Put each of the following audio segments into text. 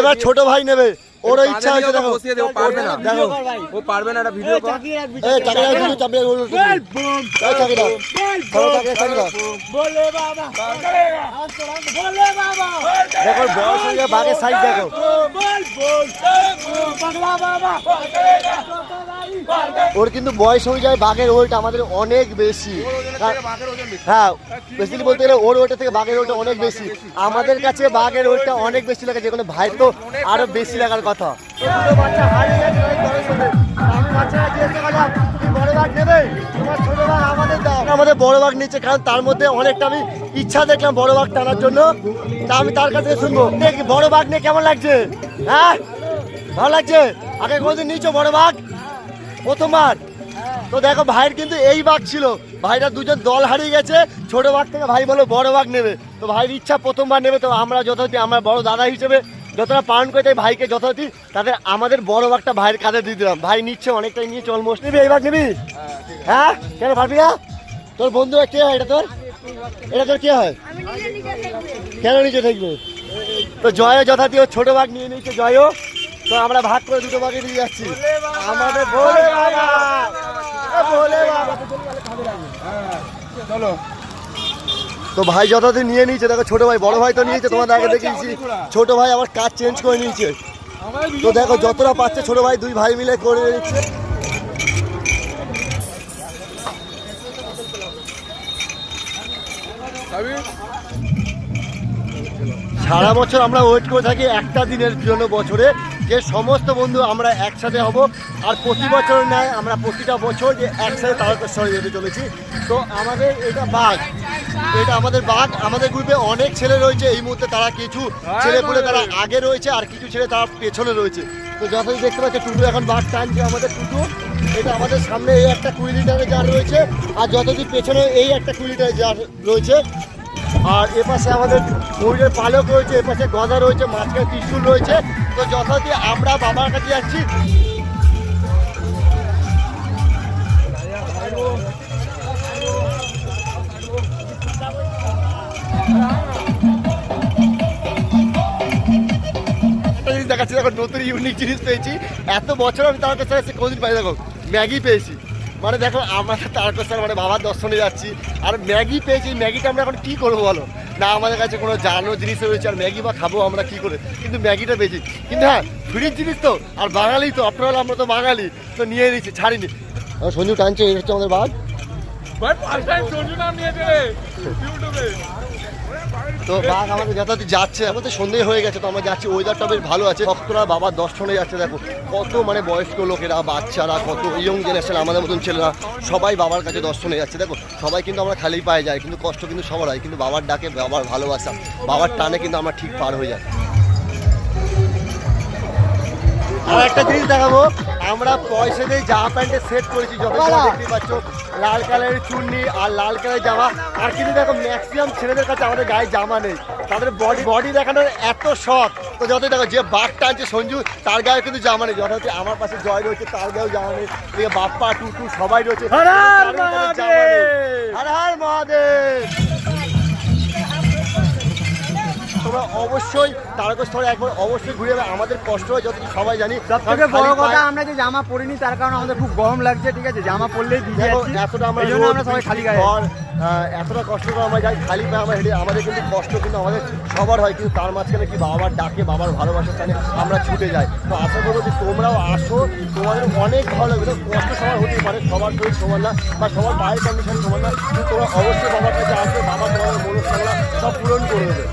এবার ছোট ভাই নেবে। ওর ইচ্ছা আছে দেখো। পারবে না। দেখো। ও পারবে না এটা ভিডিও কর এই চাকরি রাখবি ভিডিও চাপবে বল বল চাকরি রাখ বল চাকরি চাকরি রাখ বলে বাবা। বলে বাবা। দেখো বয়স হয়ে বাঘের সাইজ দেখো। বল বল পাগলা বাবা। ওর কিন্তু বয়স অনুযায়ী বাঘের ওয়েট আমাদের অনেক বেশি। হ্যাঁ বেসিক্যালি বলতে গেলে ওর ওটা থেকে বাঘের ওটা অনেক বেশি। আমাদের কাছে বাঘের ওটা অনেক বেশি লাগে যেখানে ভাই তো আরও বেশি লাগার কথা। দুটো বাচ্চা হারিয়ে গেছে ওই বড় ছোট। আমি বাচ্চারা জিজ্ঞাসা করলাম, "তুমি বড় বাঘ নেবে? তোমার ছোট বাঘ আমাদের বড় বাঘ নিচ্ছে কারণ তার মধ্যে অনেকটা আমি ইচ্ছা দেখলাম বড় বাঘ টানার জন্য। তা আমি তার কাছে শুনব। দেখ বড় বাঘ নিয়ে কেমন লাগছে? হ্যাঁ? ভালো লাগছে? আগে কোনোদিন নিচ্ছ বড় বাঘ? প্রথমবার। তো দেখো ভাইয়ের কিন্তু এই বাঘ ছিল। ভাইরা দুজন দল হারিয়ে গেছে। ছোট বাঘ থেকে ভাই বলো বড় বাঘ নেবে। তো ভাইয়ের ইচ্ছা প্রথমবার নেবে। তো আমরা যথারীতি আমরা বড় দাদা হিসেবে যতটা পালন করে তাই ভাইকে যথারীতি তাদের আমাদের বড় বাঘটা ভাইয়ের কাঁধে দিয়ে দিলাম। ভাই নিচ্ছে অনেকটাই নিয়ে চল অলমোস্ট নিবি এই বাঘ নিবি? হ্যাঁ কেন পারবি না? তোর বন্ধু কে হয় এটা তোর? এটা তোর কে হয়? কেন নিচে থাকবে তো জয়ও যথারীতি ও ছোট বাঘ নিয়ে নিচ্ছে জয়ও। তো আমরা ভাগ করে দুটো বাঘে নিয়ে যাচ্ছি। আমাদের ভোলে বাবা। ভোলে বাবা। চলো। তো ভাই যথারীতি নিয়ে নিয়েছে দেখো ছোট ভাই বড় ভাই তো নিয়েছে তোমাদের আগে দেখিয়েছি। ছোট ভাই আবার কাজ চেঞ্জ করে নিয়েছে। তো দেখো যতটা পাচ্ছে ছোট ভাই দুই ভাই মিলে করে নিচ্ছে। সারা বছর আমরা ওয়েট করে থাকি একটা দিনের জন্য বছরে। যে সমস্ত বন্ধু আমরা একসাথে হব আর প্রতি বছর নেয় আমরা প্রতিটা বছর যে একসাথে তারকেশ্বরে যেতে চলেছি। তো আমাদের এটা বাঘ এটা আমাদের বাঘ আমাদের গ্রুপে অনেক ছেলে রয়েছে এই মুহূর্তে তারা কিছু ছেলেপুলে তারা আগে রয়েছে আর কিছু ছেলে তারা পেছনে রয়েছে। তো যতই দেখতে পাচ্ছে টুটু এখন বাঘ টানছে আমাদের টুটু এটা আমাদের সামনে এই একটা কুড়ি লিটারের জার রয়েছে আর যতদিন পেছনে এই একটা কুড়ি লিটারের জার রয়েছে আর এপাশে আমাদের ময়ূরের পালক রয়েছে এপাশে গদা রয়েছে, মাঝখানে ত্রিশুল রয়েছে। তো যথারীতি আমরা বাবার কাছে যাচ্ছি। দেখাচ্ছি, দেখো, নতুন ইউনিক জিনিস পেয়েছি। এত বছর আমি তার কাছে কোনদিন পাই দেখো, ম্যাগি পেয়েছি। মানে দেখো, আমরা তার কাছে মানে বাবার দর্শনে যাচ্ছি। আর ম্যাগি পেয়েছি ম্যাগিটা আমরা এখন কি করব বলো? না, আমাদের কাছে কোনো জানো জিনিস রয়েছে, আর ম্যাগি বা খাব আমরা কি করে? কিন্তু ম্যাগিটা পেয়েছি। কিন্তু হ্যাঁ ফ্রির জিনিস তো, আর বাঙালি তো, আপনার আমরা তো বাঙালি, তো নিয়ে নিচ্ছি, ছাড়িনি। সঞ্জু টানছে, এই হচ্ছে আমাদের বাঘ। তো বাঘ আমাদের যাতায়াত যাচ্ছে। এখন তো সন্ধে হয়ে গেছে, তো আমরা যাচ্ছি। ওয়েদারটা বেশ ভালো আছে। ভক্তরা বাবার দর্শনে যাচ্ছে, দেখো। কত মানে বয়স্ক লোকেরা, বাচ্চারা, কত ইয়ং জেনারেশন আমাদের মতন ছেলেরা, সবাই বাবার কাছে দর্শনে যাচ্ছে। দেখো, সবাই কিন্তু আমরা খালি পায়ে যাই, কিন্তু কষ্ট কিন্তু সবার হয়, কিন্তু বাবার ডাকে বাবার ভালোবাসা, বাবার টানে কিন্তু আমরা ঠিক পার হয়ে যাই। আর একটা জিনিস দেখাবো আমরা পয়সা দিয়ে জামা প্যান্টের সেট করেছি যত দেখতে পাচ্ছ লাল কালারের চুন্নি আর লাল কালারের জামা। আর কিন্তু দেখো ম্যাক্সিমাম ছেলেদের কাছে আমাদের গায়ে জামা নেই। তাদের বডি বডি দেখানোর এত শখ। তো যত দেখো যে বাঘ টানছে সঞ্জু তার গায়ে কিন্তু জামা নেই। যথা হচ্ছে আমার পাশে জয় রয়েছে তার গায়েও জামা নেই। বাপ্পা টুটু সবাই রয়েছে। হর হর। মহাদেব! তোমরা অবশ্যই তারকেশ্বরে একবার অবশ্যই ঘুরে যাবে আমাদের কষ্ট হয় যত সবাই জানি। সব থেকে বড় কথা আমরা যে জামা পরিনি তার কারণে আমাদের খুব গরম লাগছে ঠিক আছে? জামা পরলেই ভিজে যাচ্ছি। এতটা আমরা জন্য আমরা সবাই খালি গায়ে। এতটা কষ্ট করে আমরা যাই খালি পায়ে আমরা হেঁটে আমাদের কিন্তু কষ্ট কিন্তু আমাদের সবার হয় কিন্তু তার মাঝখানে কি বাবার ডাকে বাবার ভালোবাসার টানে আমরা ছুটে যাই। তো আশা করব যে তোমরাও আসো তোমাদের অনেক ভালো লাগবে। কষ্ট সবার হতে পারে সবার শরীর সমান না বা সবার পায়ের কন্ডিশন সমান না কিন্তু তোমরা অবশ্যই বাবার কাছে আসবে বাবা তোমাদের মনস্কামনা সব পূরণ করে দেবে।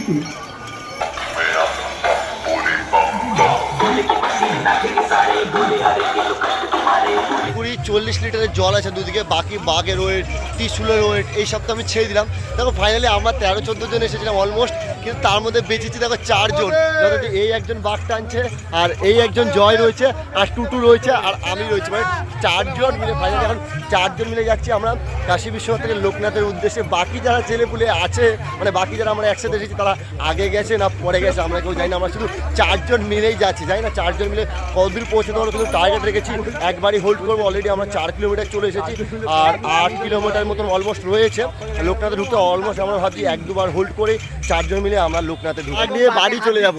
কুড়ি চল্লিশ লিটারের জল আছে দুদিকে, বাকি বাঘের ওয়েট, ত্রিশুলের ওয়েট, এই সব তো আমি ছেড়ে দিলাম। দেখো ফাইনালি আমরা তেরো, চোদ্দ জন এসেছিলাম অলমোস্ট কিন্তু তার মধ্যে বেঁচেছি দেখো চারজন এই একজন বাঘ টানছে, আর এই একজন জয় রয়েছে, আর টুটু রয়েছে, আর আমি রয়েছে। মানে চারজন মিলে ফাইনালি এখন চারজন মিলে যাচ্ছি আমরা কাশী বিশ্বনাথ থেকে লোকনাথের উদ্দেশ্যে। বাকি যারা ছেলেপুলে আছে মানে বাকি যারা আমরা একসাথে এসেছি, তারা আগে গেছে না পরে গেছে, আমরা কেউ জানি না, আমরা শুধু চারজন মিলেই যাচ্ছি। জানি না চারজন মিলে কতদূর পৌঁছতে পারব কিন্তু টার্গেট রেখেছি। একবারই হোল্ড করব অলরেডি আমরা চার কিলোমিটার চলে এসেছি আর আট কিলোমিটার মতন অলমোস্ট রয়েছে। লোকনাথে ঢুকতে অলমোস্ট আমরা ভাবছি এক দুবার হোল্ড করে চারজন মিলে আমরা লোকনাথে ঢুকে নিয়ে বাড়ি চলে যাব।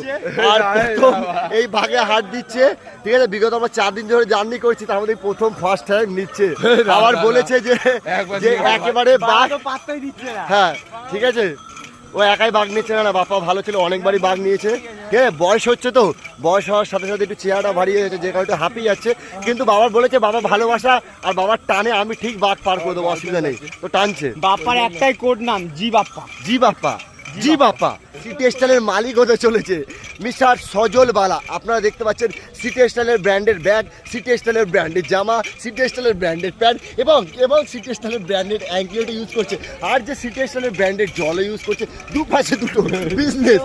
আর প্রথম এই ভাগে হাত দিচ্ছে। ঠিক আছে বিগত আমরা চার দিন ধরে জার্নি করছি তার মধ্যে প্রথম ফার্স্ট টাইম নিচ্ছে। আবার বলেছে যে একবার হ্যাঁ ঠিক আছে? ও একাই বাঘ নিচ্ছে না বাপা বাপ্পা ভালো ছিল অনেকবারই বাঘ নিয়েছে। কে বয়স হচ্ছে তো বয়স হওয়ার সাথে সাথে একটু চেহারাটা ভারিয়ে যাচ্ছে যে কারণে হাঁপিয়ে যাচ্ছে। কিন্তু বাবার বলেছে বাবা ভালোবাসা আর বাবার টানে আমি ঠিক বাঘ পার করে দেবো অসুবিধা নেই। তো টানছে। বাপ্পার একটাই কোড নাম G Bappa. G Bappa. G Bappa city স্টাইলের মালিক হতে চলেছে মিস্টার সজল বালা। আপনারা দেখতে পাচ্ছেন সিটি স্টাইলের ব্র্যান্ডের ব্যাগ সিটি স্টাইলের ব্র্যান্ডের জামা সিটি স্টাইলের ব্র্যান্ডের প্যান্ট এবং এবং সিটি স্টাইলের ব্র্যান্ডের অ্যাঙ্কিলটা ইউজ করছে। আর যে সিটি স্টাইলের ব্র্যান্ডের জলও ইউজ করছে দুপাশে দুটো বিজনেস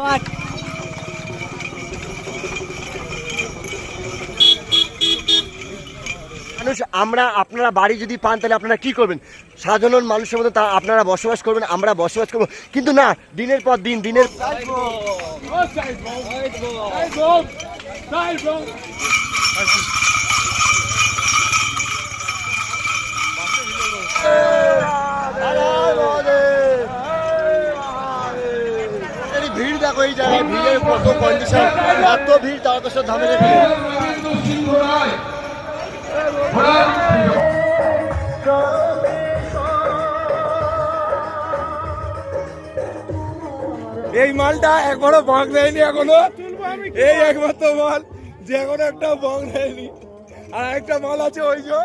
মানুষ আমরা, আপনারা বাড়ি যদি পান, তাহলে আপনারা কি করবেন? সাধারণ মানুষের মতো তা আপনারা বসবাস করবেন, আমরা বসবাস করব। কিন্তু না, দিনের পর দিন, দিনের ভিড় দেখো, এই জায়গায় ভিড়ের কত কন্ডিশন এত ভিড় তার কাছে ধামে রেখে এই মালটা এখনও বাঁক দেয়নি এখনও। এই একমাত্র মাল, যে এখনও একটা বাঁক দেয়নি। আর একটা মাল আছে ওই যে